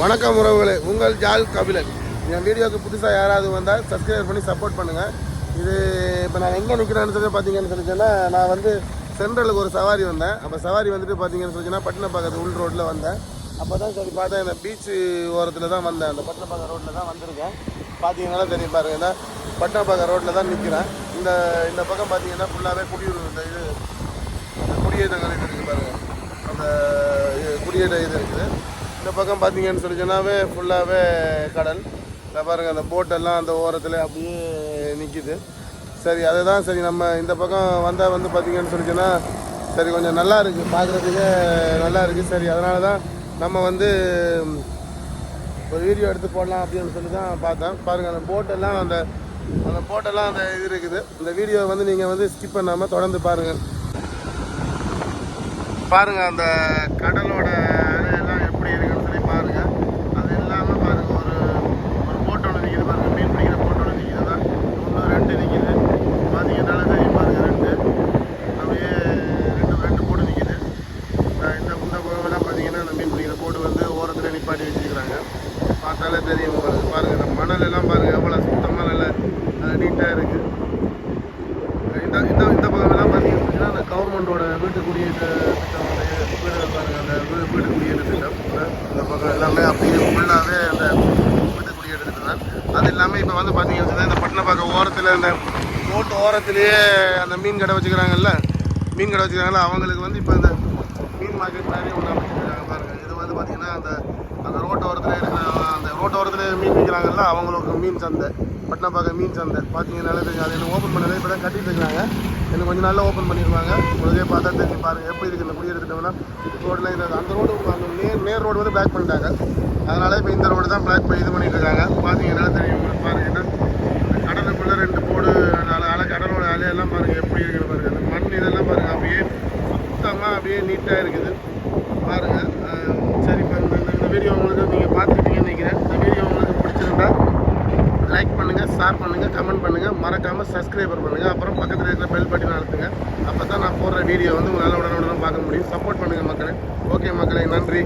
வணக்கம் உறவுகளே. உங்கள் ஜால் கபிலன். என் வீடியோக்கு புதுசாக யாராவது வந்தால் சப்ஸ்கிரைப் பண்ணி சப்போர்ட் பண்ணுங்கள் இது இப்போ நான் எங்கே நிற்கிறேன்னு சொல்லி பார்த்தீங்கன்னு சொல்லிச்சேன்னா நான் வந்து சென்ட்ரலுக்கு ஒரு சவாரி வந்தேன். அப்போ சவாரி வந்துட்டு பார்த்தீங்கன்னு சொல்லிச்சுன்னா பட்டினப்பாக்கத்து உள் ரோட்டில் வந்தேன். அப்போ தான் சரி பார்த்தேன் இந்த பீச்சு ஓரத்தில் தான் வந்தேன். அந்த பட்டினப்பாக்கம் ரோட்டில் தான் வந்திருக்கேன். பார்த்தீங்கன்னா தெரியும் பாருங்க. இந்த பட்டினப்பாக்கம் ரோட்டில் தான் நிற்கிறேன் இந்த இந்த பக்கம் பார்த்தீங்கன்னா ஃபுல்லாகவே குடியூர் இந்த இது குடியேற்ற குடியேற்றங்கள் இருக்குது பாருங்கள் அந்த இது குடியேற்ற இது இருக்குது. இந்த பக்கம் பார்த்தீங்கன்னு சொல்லி சொன்னாவே ஃபுல்லாகவே கடல். இந்த பாருங்கள் அந்த போட்டெல்லாம் அந்த ஓரத்தில் அப்படியே நிற்கிது சரி அதுதான் சரி நம்ம இந்த பக்கம் வந்தால் வந்து பார்த்தீங்கன்னு சொல்லி சொன்னால் சரி கொஞ்சம் நல்லா இருக்குது பார்க்குறதுக்கே நல்லா இருக்குது சரி அதனால தான் நம்ம வந்து ஒரு வீடியோ எடுத்து போடலாம் அப்படின்னு சொல்லி தான் பார்த்தேன். பாருங்கள் அந்த போட்டெல்லாம் அந்த அந்த போட்டெல்லாம் அந்த இது இருக்குது. இந்த வீடியோ வந்து நீங்கள் வந்து ஸ்கிப் பண்ணாமல் தொடர்ந்து பாருங்கள் பாருங்கள் அந்த கடலோட அலையெல்லாம் எப்படி இருக்குன்னு சொல்லி பாருங்க அது இல்லாம பாருங்க ஒரு ஒரு போட் ஒன்று நிற்கிது பாருங்க மீன் பிடிக்கிற போட் ஒன்று நிற்கிது அதான் ஒன்று ரெண்டு நிற்கிது பார்த்தீங்கன்னால தெரியும் பாருங்க ரெண்டு அப்படியே ரெண்டு ரெண்டு போட்டு நிற்கிது இந்த இந்த பக்கமெல்லாம் பார்த்தீங்கன்னா அந்த மீன் பிடிக்கிற போட்டு வந்து ஓரத்தில் நிப்பாட்டி வச்சுருக்கிறாங்க பார்த்தாலே தெரியும் உங்களுக்கு பாருங்க இந்த மணல் எல்லாம் பாருங்க எவ்வளோ சுத்தமாக நல்ல நீட்டாக இருக்குது இந்த இந்த இந்த பக்கமெல்லாம் பார்த்தீங்கன்னா அந்த கவர்மெண்டோட வீட்டு குடியேற்ற திட்டம் அந்த வீடு அந்த வீடு வீடு குடியேற்ற திட்டம். இந்த பக்கம் எல்லாமே அப்படியே ஃபுல்லாகவே அந்த வீட்டு குடியேற்ற திட்டம் தான். அது இல்லாமல் இப்போ வந்து பார்த்தீங்கன்னா இந்த பட்டினப்பாக்கம் ஓரத்தில் இந்த ரோட்டு ஓரத்துலேயே அந்த மீன் கடை வச்சுக்கிறாங்கல்ல மீன் கடை வச்சுக்கிறாங்கல்ல அவங்களுக்கு வந்து இப்போ இந்த மீன் மார்க்கெட் நிறைய ஒன்று அமைச்சிருக்காங்க இது வந்து பார்த்தீங்கன்னா அந்த அந்த ரோட்டு ஓரத்தில் இருக்கிற மீன் விற்கிறாங்கல்ல அவங்களுக்கு மீன் சந்தை பட்டினப்பாக்கம் மீன் சந்தை. பார்த்தீங்கன்னாலே தெரியும். அது என்ன ஓப்பன் பண்ணல இப்போ தான் கட்டிட்டு இருக்காங்க இன்னும் கொஞ்சம் நாளில் ஓப்பன் பண்ணிடுவாங்க. உங்களுக்கே பார்த்தா தெரியும். பாருங்க எப்படி இருக்குது இந்த குடியேற்ற திட்டம்லாம் ரோட்டில் இந்த அந்த ரோடு அந்த நேர் நேர் ரோடு வந்து பிளாக் பண்ணிட்டாங்க. அதனால இப்போ இந்த ரோடு தான் பிளாக் பண்ணி இது பண்ணிட்டு இருக்காங்க. பார்த்தீங்கன்னா தெரியும் பாருங்கன்னா பாருங்க கடலுக்குள்ளே ரெண்டு போடு நாலு அலை கடலோட அலையெல்லாம் பாருங்க எப்படி இருக்குது பாருங்க. அந்த மண் இதெல்லாம் பாருங்க அப்படியே சுத்தமாக அப்படியே நீட்டாக இருக்குது. பாருங்க சரி இப்போ இந்த வீடியோ உங்களுக்கு நீங்கள் பார்த்துருப்பீங்கன்னு நினைக்கிறேன். பிடிச்சிருந்தா லைக் பண்ணுங்கள் ஷேர் பண்ணுங்கள் கமெண்ட் பண்ணுங்கள் மறக்காமல் சப்ஸ்கிரைபர் பண்ணுங்கள் அப்புறம் பக்கத்தில் இருக்கிற பெல் பட்டினை அழுத்துங்க. அப்போ தான் நான் போடுற வீடியோ வந்து உங்களால் உடனே உடனே பார்க்க முடியும். சப்போர்ட் பண்ணுங்கள் மக்களே. ஓகே மக்களே நன்றி.